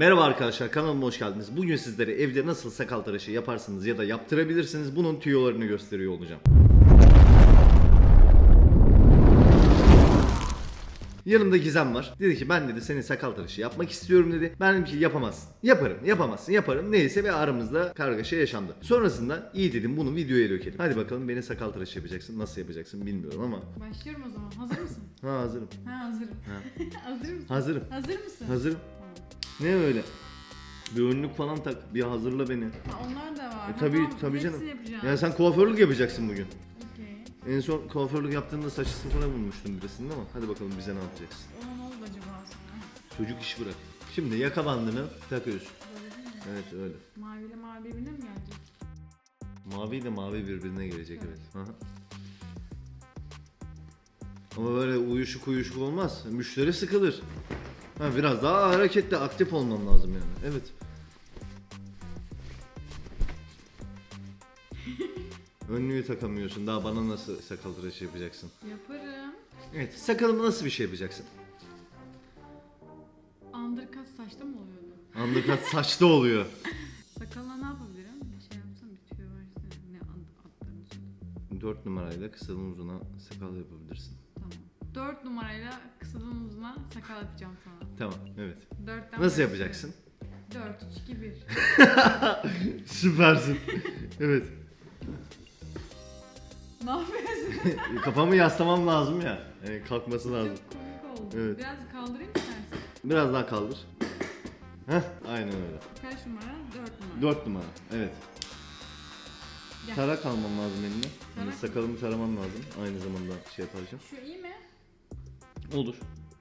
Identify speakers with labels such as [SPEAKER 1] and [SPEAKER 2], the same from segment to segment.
[SPEAKER 1] Merhaba arkadaşlar kanalıma hoş geldiniz. Bugün sizlere evde nasıl sakal tıraşı yaparsınız ya da yaptırabilirsiniz bunun tüyolarını gösteriyor olacağım. Yanımda Gizem var. Dedi ki ben dedi senin sakal tıraşı yapmak istiyorum dedi. Ben dedim ki yapamazsın. Yaparım, yapamazsın, yaparım. Neyse ve aramızda kargaşa yaşandı. Sonrasında iyi dedim bunu videoya dökelim. Hadi bakalım beni sakal tıraşı yapacaksın. Nasıl yapacaksın bilmiyorum ama.
[SPEAKER 2] Başlıyorum o zaman. Hazır mısın?
[SPEAKER 1] Ha hazırım.
[SPEAKER 2] Ha hazırım. Hazır mısın?
[SPEAKER 1] Hazırım.
[SPEAKER 2] Hazır mısın?
[SPEAKER 1] Hazırım. Ne öyle? Bir önlük falan tak. Bir hazırla beni.
[SPEAKER 2] Ha, onlar da var.
[SPEAKER 1] E, tabii
[SPEAKER 2] tamam,
[SPEAKER 1] tabii canım. Yani sen kuaförlük yapacaksın bugün.
[SPEAKER 2] Okey.
[SPEAKER 1] En son kuaförlük yaptığında saçı sıfıra bulmuştun birisinin ama hadi bakalım bize ne yapacaksın.
[SPEAKER 2] Ona ne oldu acaba aslında?
[SPEAKER 1] Çocuk işi bırak. Şimdi yaka bandını takıyorsun.
[SPEAKER 2] Değil mi?
[SPEAKER 1] Evet öyle.
[SPEAKER 2] Maviyle mavi birbirine mi gelecek?
[SPEAKER 1] Mavi de mavi birbirine gelecek evet. Aha. Ama böyle uyuşuk uyuşuk olmaz. Müşteri sıkılır. Ha, biraz daha hareketli, aktif olman lazım yani. Evet. Önlüğü takamıyorsun. Daha bana nasıl sakal tıraşı yapacaksın?
[SPEAKER 2] Yaparım.
[SPEAKER 1] Evet. Sakalımı nasıl bir şey yapacaksın?
[SPEAKER 2] Undercut saçta mı oluyordu?
[SPEAKER 1] Undercut saçta oluyor.
[SPEAKER 2] Sakalla ne yapabilirim? Bir şey yapsam bir tüyo versene. Ne söyle.
[SPEAKER 1] 4 numarayla kısalın uzuna sakal yapabilirsin.
[SPEAKER 2] Tamam. 4 numarayla kısadan uzuna sakal yapacağım sana.
[SPEAKER 1] Tamam, evet.
[SPEAKER 2] 4'ten
[SPEAKER 1] Nasıl yapacaksın?
[SPEAKER 2] 4, 3, 2, 1.
[SPEAKER 1] Süpersin. evet.
[SPEAKER 2] ne yapıyorsun?
[SPEAKER 1] Kafamı yaslamam lazım ya. Yani kalkması lazım.
[SPEAKER 2] Çok komik oldu.
[SPEAKER 1] Evet.
[SPEAKER 2] Biraz kaldırayım mı istersen?
[SPEAKER 1] Biraz daha kaldır. Heh, aynen öyle.
[SPEAKER 2] Kaç numara? 4 numara.
[SPEAKER 1] 4 numara. Evet.
[SPEAKER 2] Gel.
[SPEAKER 1] Tarak almam lazım eline. Yani
[SPEAKER 2] Tarak.
[SPEAKER 1] sakalımı taramam lazım. Aynı zamanda şey yaparken.
[SPEAKER 2] Şu iyi mi?
[SPEAKER 1] Olur.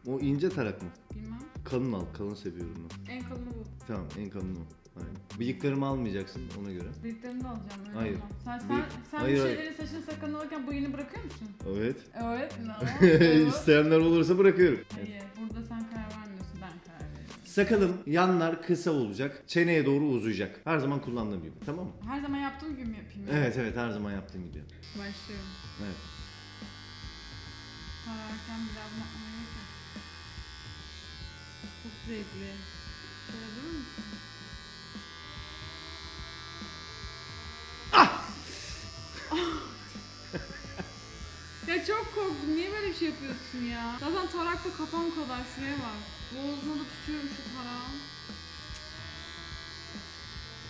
[SPEAKER 1] O ince tarak mı?
[SPEAKER 2] Bilmem.
[SPEAKER 1] Kalın al. Kalın seviyorum ben.
[SPEAKER 2] En kalını bu.
[SPEAKER 1] Tamam en kalın o. Aynen. Bıyıklarımı almayacaksın ona göre.
[SPEAKER 2] Bıyıklarını da alacağım öyle
[SPEAKER 1] Hayır.
[SPEAKER 2] olmaz. Sen, sen,
[SPEAKER 1] Bıyık-
[SPEAKER 2] sen
[SPEAKER 1] Hayır,
[SPEAKER 2] bu
[SPEAKER 1] hayır.
[SPEAKER 2] şeylerin saçını sakalını alırken bıyığını bırakıyor musun?
[SPEAKER 1] Evet.
[SPEAKER 2] Evet. No.
[SPEAKER 1] İsteyenler olursa bırakıyorum.
[SPEAKER 2] Hayır. Burada sen karar vermiyorsun. Ben karar veriyorum.
[SPEAKER 1] Sakalım yanlar kısa olacak. Çeneye doğru uzayacak. Her zaman kullandığım gibi. Tamam mı?
[SPEAKER 2] Her zaman yaptığım gibi mi yapayım?
[SPEAKER 1] Evet evet her zaman yaptığım gibi.
[SPEAKER 2] Başlıyorum.
[SPEAKER 1] Evet.
[SPEAKER 2] Kararken biraz bakmaya gerek yok. Çok zevkli. Şöyle durur musun? ya çok korktum. Niye böyle bir şey yapıyorsun ya? Zaten tarakta kafam kadar. Şuraya bak. Boğazına da tutuyorum şu tarağı.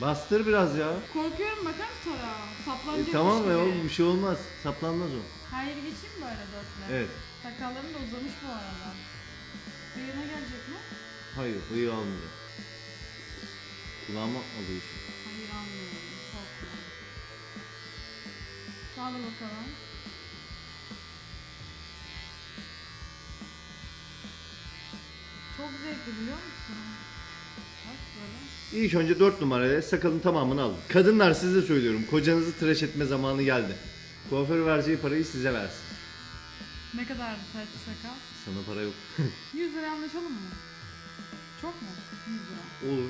[SPEAKER 1] Bastır biraz ya.
[SPEAKER 2] Korkuyorum bakar mısın?
[SPEAKER 1] E,
[SPEAKER 2] Saplanacak
[SPEAKER 1] tamam
[SPEAKER 2] gibi.
[SPEAKER 1] ya oğlum bir şey olmaz. Saplanmaz o.
[SPEAKER 2] Yeri geçeyim mi böyle dörtle?
[SPEAKER 1] Evet.
[SPEAKER 2] Sakallarım da uzamış bu arada. Birine gelecek mi?
[SPEAKER 1] Hayır bıyığı almayacak. Kulağıma alıyorsun.
[SPEAKER 2] Hayır anlıyorum. Korkma. Sağda bakalım. Çok zevkli biliyor musun?
[SPEAKER 1] İlk önce 4 numaraya sakalın tamamını alın. Kadınlar size söylüyorum. Kocanızı tıraş etme zamanı geldi. Kuaför vereceği parayı size versin.
[SPEAKER 2] Ne kadar saç sakal?
[SPEAKER 1] Sana para yok.
[SPEAKER 2] 100 lira anlaşalım mı? Çok mu? 100 lira.
[SPEAKER 1] Olur.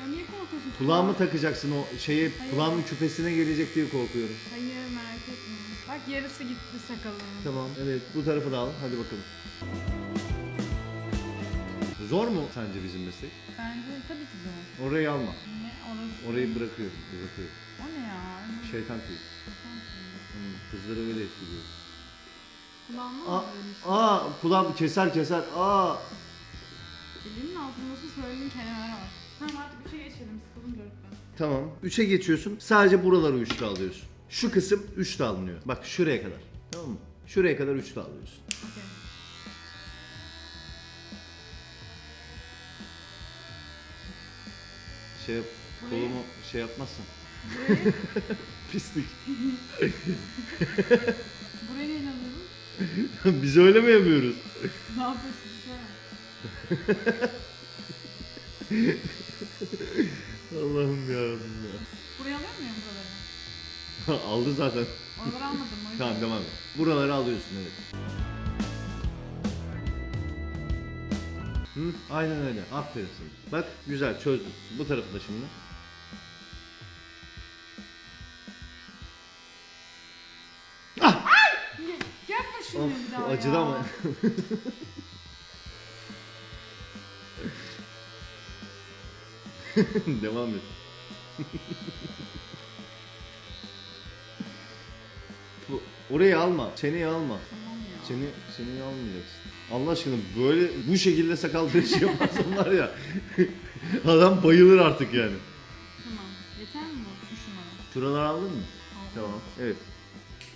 [SPEAKER 2] Ya niye korkuyorsun?
[SPEAKER 1] Kulağımı takacaksın o şeye
[SPEAKER 2] Hayır.
[SPEAKER 1] kulağımın küpesine gelecek diye korkuyorum.
[SPEAKER 2] Hayır merak etme. Bak yarısı gitti sakalın.
[SPEAKER 1] Tamam evet bu tarafı da al hadi bakalım. Zor mu sence bizim meslek?
[SPEAKER 2] Bence tabii ki zor.
[SPEAKER 1] Orayı alma.
[SPEAKER 2] Ne orası?
[SPEAKER 1] Orayı bırakıyorum. Bırakıyorum.
[SPEAKER 2] O ne ya?
[SPEAKER 1] Şeytan tüyü. Hmm, kızları öyle etkiliyor.
[SPEAKER 2] Kulağıma
[SPEAKER 1] Aa,
[SPEAKER 2] mı ölmüş?
[SPEAKER 1] aa kulağım keser keser. Aa.
[SPEAKER 2] Elimin altında nasıl söylediğin kelimeler var. Tamam artık üçe geçelim. Sıkıldım dörtten.
[SPEAKER 1] Tamam. 3'e geçiyorsun. Sadece buraları 3'te alıyorsun. Şu kısım 3'te alınıyor. Bak şuraya kadar. Tamam mı? Şuraya kadar 3'te alıyorsun.
[SPEAKER 2] Okey.
[SPEAKER 1] Şey kolumu şey.
[SPEAKER 2] Burayı,
[SPEAKER 1] Pislik.
[SPEAKER 2] buraya neyle alıyordun?
[SPEAKER 1] Biz öyle mi yapıyoruz?
[SPEAKER 2] Ne yapıyorsun? Söyle.
[SPEAKER 1] Allah'ım yarabbim ya.
[SPEAKER 2] Buraya alıyor muyum buraları?
[SPEAKER 1] Aldı zaten.
[SPEAKER 2] Oraları almadım o yüzden.
[SPEAKER 1] Tamam devam et. Buraları alıyorsun evet. Hı, aynen öyle. Aferin sana. Bak güzel çözdün. Bu tarafı da şimdi.
[SPEAKER 2] Yapma şunu
[SPEAKER 1] Of,
[SPEAKER 2] bir daha.
[SPEAKER 1] Acıdı
[SPEAKER 2] ya.
[SPEAKER 1] ama. Devam et. Bu- Orayı alma. Çeneyi alma.
[SPEAKER 2] Tamam ya.
[SPEAKER 1] Seni seni almayacaksın. Allah aşkına böyle bu şekilde sakal tıraşı yaparsan var ya adam bayılır artık yani.
[SPEAKER 2] Tamam. Yeter mi bu? Numara.
[SPEAKER 1] Şuraları aldın mı? Tamam. Evet.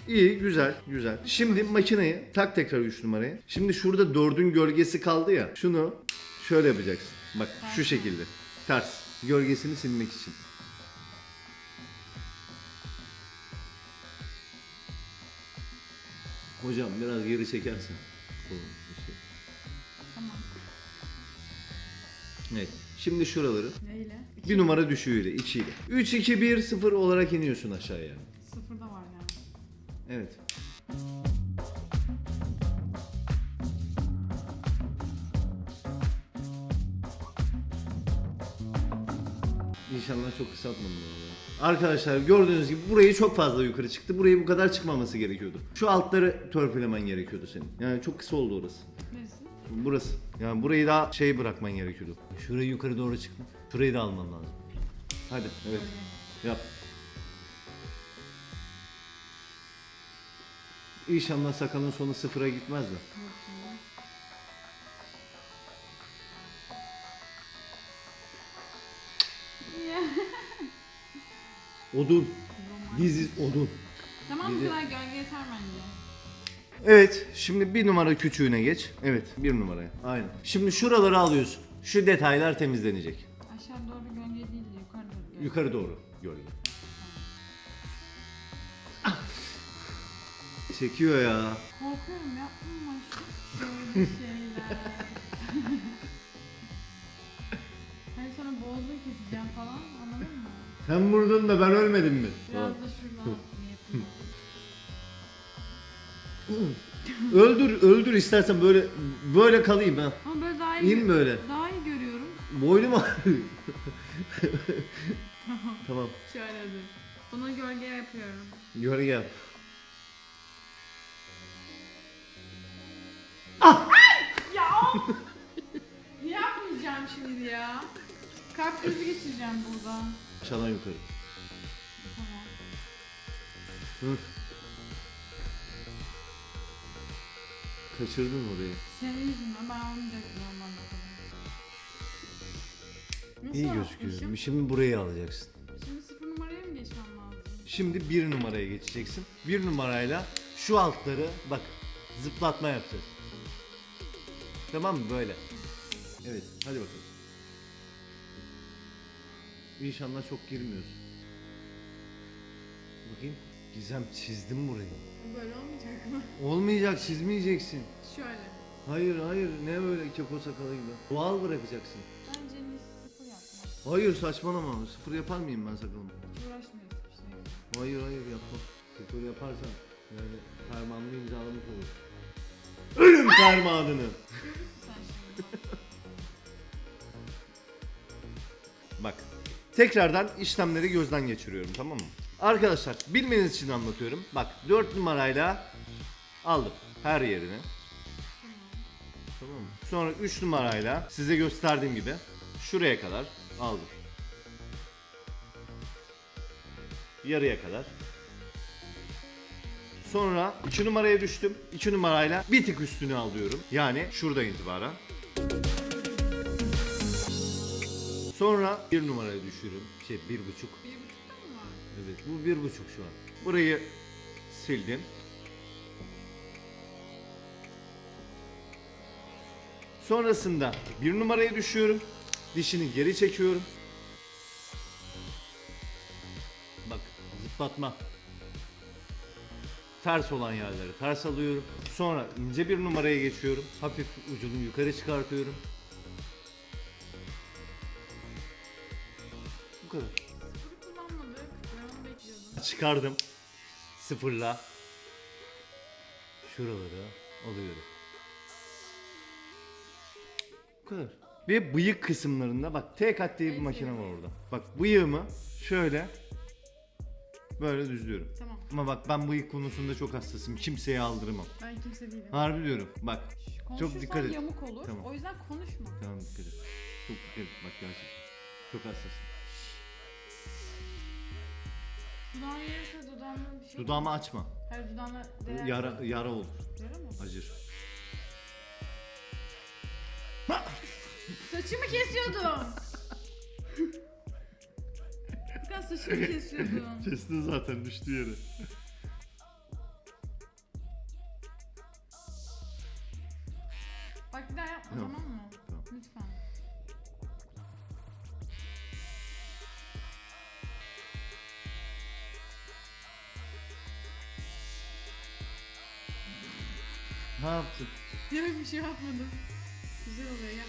[SPEAKER 1] İyi, güzel, güzel. Şimdi makineyi tak tekrar 3 numarayı. Şimdi şurada dördün gölgesi kaldı ya. Şunu şöyle yapacaksın. Bak şu şekilde. Ters. Gölgesini silmek için. Hocam biraz geri çekersin.
[SPEAKER 2] Tamam.
[SPEAKER 1] Evet. Şimdi şuraları
[SPEAKER 2] Neyle?
[SPEAKER 1] bir numara düşüğüyle, içiyle. 3 2 1 0 olarak iniyorsun aşağıya.
[SPEAKER 2] Sıfırda var yani.
[SPEAKER 1] Evet. İnşallah çok kısaltmadım onu. Arkadaşlar gördüğünüz gibi burayı çok fazla yukarı çıktı. Burayı bu kadar çıkmaması gerekiyordu. Şu altları törpülemen gerekiyordu senin. Yani çok kısa oldu orası.
[SPEAKER 2] Neresi?
[SPEAKER 1] Burası. Yani burayı daha şey bırakman gerekiyordu. Şurayı yukarı doğru çıkma. Şurayı da alman lazım. Hadi evet. Yap. İnşallah sakalın sonu sıfıra gitmez de. Odun. Diziz odun.
[SPEAKER 2] Tamam bu
[SPEAKER 1] de-
[SPEAKER 2] kadar gölge yeter bence.
[SPEAKER 1] Evet, şimdi bir numara küçüğüne geç. Evet, bir numaraya. Aynen. Şimdi şuraları alıyorsun. Şu detaylar temizlenecek.
[SPEAKER 2] Aşağı doğru gölge değil de yukarı doğru gölge.
[SPEAKER 1] Yukarı doğru gölge. Çekiyor ya.
[SPEAKER 2] Korkuyorum yapma şöyle şeyler. hani sonra boğazını keseceğim falan anladın mı?
[SPEAKER 1] Sen vurdun da ben ölmedim mi?
[SPEAKER 2] Biraz da
[SPEAKER 1] Öldür, öldür istersen böyle böyle kalayım ha.
[SPEAKER 2] Ama böyle daha iyi,
[SPEAKER 1] İn böyle.
[SPEAKER 2] daha iyi görüyorum.
[SPEAKER 1] Boynum ağrıyor. tamam.
[SPEAKER 2] Şöyle dur. Bunu gölge yapıyorum.
[SPEAKER 1] Gölge yap.
[SPEAKER 2] Ya! Yapmayacağım şimdi ya. Kalp krizi geçireceğim burada.
[SPEAKER 1] Aşağıdan yukarı.
[SPEAKER 2] Tamam.
[SPEAKER 1] Hı. Kaçırdın orayı.
[SPEAKER 2] Senin yüzünden ben almayacaktım normalde kadar. Nasıl
[SPEAKER 1] İyi
[SPEAKER 2] yapmışım?
[SPEAKER 1] gözüküyor. Şimdi burayı alacaksın.
[SPEAKER 2] Şimdi sıfır numaraya mı geçmem lazım?
[SPEAKER 1] Şimdi bir numaraya geçeceksin. Bir numarayla şu altları bak zıplatma yapacağız. Tamam mı böyle? Evet hadi bakalım. İnşallah çok girmiyoruz. Bakayım. Gizem çizdim burayı.
[SPEAKER 2] Böyle olmayacak mı?
[SPEAKER 1] Olmayacak çizmeyeceksin.
[SPEAKER 2] Şöyle.
[SPEAKER 1] Hayır hayır ne böyle keko sakalı gibi. Doğal bırakacaksın.
[SPEAKER 2] Bence en iyisi sıfır yapmak.
[SPEAKER 1] Hayır saçmalama. Sıfır yapar mıyım ben sakalımı?
[SPEAKER 2] Hiç uğraşmıyorsun işte.
[SPEAKER 1] Hayır hayır yapma. Sıfır yaparsan yani fermanını imzalamış olur. Ölüm.
[SPEAKER 2] Sen şimdi.
[SPEAKER 1] Bak tekrardan işlemleri gözden geçiriyorum tamam mı? Arkadaşlar bilmeniz için anlatıyorum. Bak 4 numarayla aldım her yerini. Tamam? Sonra 3 numarayla size gösterdiğim gibi şuraya kadar aldım. Yarıya kadar. Sonra 2 numaraya düştüm. 2 numarayla bir tık üstünü alıyorum. Yani şurada itibaren. Sonra 1 numaraya düşürüm. Şey
[SPEAKER 2] 1,5. 1,5
[SPEAKER 1] Evet bu bir buçuk şu an. Burayı sildim. Sonrasında bir numaraya düşüyorum. Dişini geri çekiyorum. Bak zıplatma. Ters olan yerleri ters alıyorum. Sonra ince bir numaraya geçiyorum. Hafif ucunu yukarı çıkartıyorum. Çıkardım. Sıfırla. Şuraları alıyorum. Bu kadar. Ve bıyık kısımlarında bak T kat diye bir makine var orada. Bak bıyığımı şöyle Böyle düzlüyorum.
[SPEAKER 2] Tamam.
[SPEAKER 1] Ama bak ben bıyık konusunda çok hassasım. Kimseye aldırmam.
[SPEAKER 2] Ben kimse değilim.
[SPEAKER 1] Harbi diyorum. Bak.
[SPEAKER 2] Konuşursan
[SPEAKER 1] dikkat et.
[SPEAKER 2] yamuk olur.
[SPEAKER 1] Tamam.
[SPEAKER 2] O yüzden konuşma.
[SPEAKER 1] Tamam dikkat et. Çok dikkat et. Bak gerçekten. Çok hassasım.
[SPEAKER 2] Dudağın yerse dudağında bir şey
[SPEAKER 1] Dudağımı açma.
[SPEAKER 2] Hayır dudağına değer.
[SPEAKER 1] Yara, yara olur.
[SPEAKER 2] Yara mı?
[SPEAKER 1] Acır.
[SPEAKER 2] Saçımı kesiyordum. Furkan saçımı kesiyordum.
[SPEAKER 1] Kestin zaten düştü yere. Ne yaptın?
[SPEAKER 2] Yok bir şey yapmadım. Güzel oluyor ya.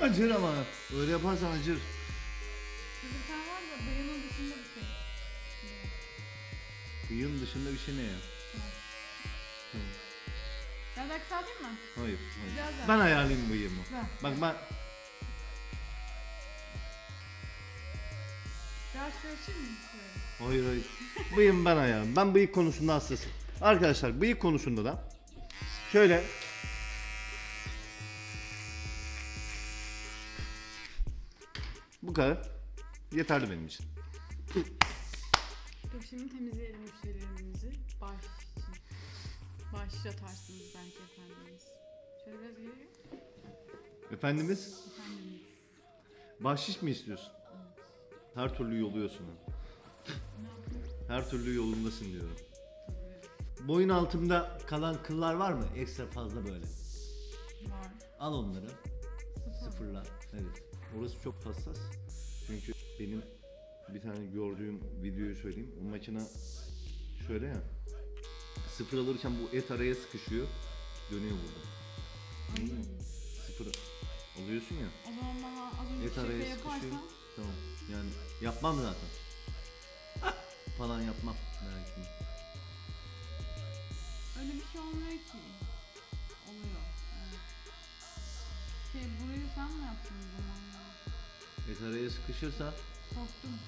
[SPEAKER 1] Acır ama. Öyle yaparsan acır.
[SPEAKER 2] Bir tane var da bıyığının dışında bir şey.
[SPEAKER 1] Bıyığın dışında bir şey ne ya? Tamam.
[SPEAKER 2] Ya da kısaltayım mı?
[SPEAKER 1] Hayır. hayır.
[SPEAKER 2] Biraz daha.
[SPEAKER 1] Ben ayarlayayım bıyığımı.
[SPEAKER 2] Ver.
[SPEAKER 1] Bak ben
[SPEAKER 2] Biraz açayım mı?
[SPEAKER 1] Hayır hayır. Bıyığım ben ayağım. Ben bıyık konusunda hassasım. Arkadaşlar bıyık konusunda da şöyle bu kadar yeterli benim için.
[SPEAKER 2] Dur şimdi temizleyelim müşterilerimizi. Baş için. Başlatarsınız belki efendimiz. Şöyle biraz geliyor.
[SPEAKER 1] Efendimiz
[SPEAKER 2] Efendimiz.
[SPEAKER 1] bahşiş mi istiyorsun? Her türlü yoluyorsun ha.
[SPEAKER 2] Ne yapayım?
[SPEAKER 1] Her türlü yolundasın diyorum. Boyun altımda kalan kıllar var mı? Ekstra fazla böyle.
[SPEAKER 2] Var.
[SPEAKER 1] Al onları.
[SPEAKER 2] Sıfır.
[SPEAKER 1] Sıfırla. Evet. Orası çok hassas. Çünkü benim bir tane gördüğüm videoyu söyleyeyim. O makine şöyle ya. Sıfır alırken bu et araya sıkışıyor. Dönüyor burada. Anladın mı? Sıfır alıyorsun ya.
[SPEAKER 2] O zaman bana az önce
[SPEAKER 1] Et araya sıkışıyor.
[SPEAKER 2] yaparsan
[SPEAKER 1] Tamam. Yani yapmam zaten. Falan yapmam. Merak etme.
[SPEAKER 2] Öyle bir şey olmuyor ki. Oluyor. Evet. Şey burayı sen mi yaptın o zaman?
[SPEAKER 1] Et araya sıkışırsa
[SPEAKER 2] Korktum.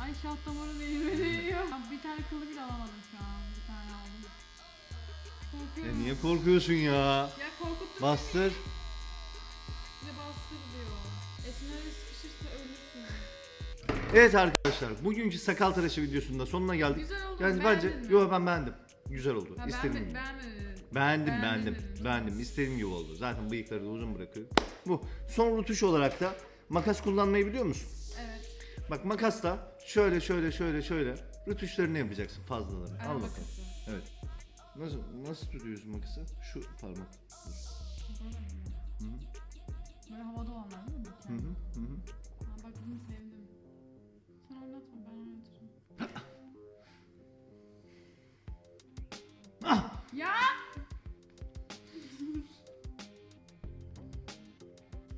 [SPEAKER 2] Ay şah damarım elime değiyor. Ya bir tane kılı bile alamadım şu an. Bir tane aldım.
[SPEAKER 1] e
[SPEAKER 2] Korkuyorum.
[SPEAKER 1] niye korkuyorsun ya?
[SPEAKER 2] Ya korkuttun
[SPEAKER 1] Bastır.
[SPEAKER 2] bize bastır diyor. Etin öyle sıkışırsa ölürsün.
[SPEAKER 1] Evet arkadaşlar bugünkü sakal tıraşı videosunda sonuna geldik.
[SPEAKER 2] Güzel oldu.
[SPEAKER 1] Yani
[SPEAKER 2] beğendin
[SPEAKER 1] bence
[SPEAKER 2] mi?
[SPEAKER 1] yo ben beğendim. Güzel oldu.
[SPEAKER 2] Ha,
[SPEAKER 1] İstediğim
[SPEAKER 2] beğenme,
[SPEAKER 1] gibi.
[SPEAKER 2] beğenmedin.
[SPEAKER 1] Beğendim
[SPEAKER 2] Beğendin
[SPEAKER 1] beğendim. Beğendim. İstediğim gibi oldu. Zaten bıyıkları da uzun bırakıyorum. Bu. Son rutuş olarak da makas kullanmayı biliyor musun?
[SPEAKER 2] Evet.
[SPEAKER 1] Bak makasla şöyle şöyle şöyle şöyle rutuşlarını yapacaksın fazlaları.
[SPEAKER 2] Ara
[SPEAKER 1] Al bakalım. Evet. Nasıl nasıl tutuyorsun makası? Şu parmak.
[SPEAKER 2] Böyle mi?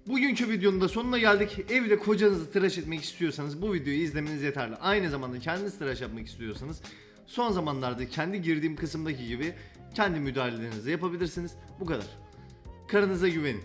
[SPEAKER 1] Bugünkü videonun da sonuna geldik. Evde kocanızı tıraş etmek istiyorsanız bu videoyu izlemeniz yeterli. Aynı zamanda kendiniz tıraş yapmak istiyorsanız son zamanlarda kendi girdiğim kısımdaki gibi kendi müdahalelerinizi yapabilirsiniz. Bu kadar. Karınıza güvenin.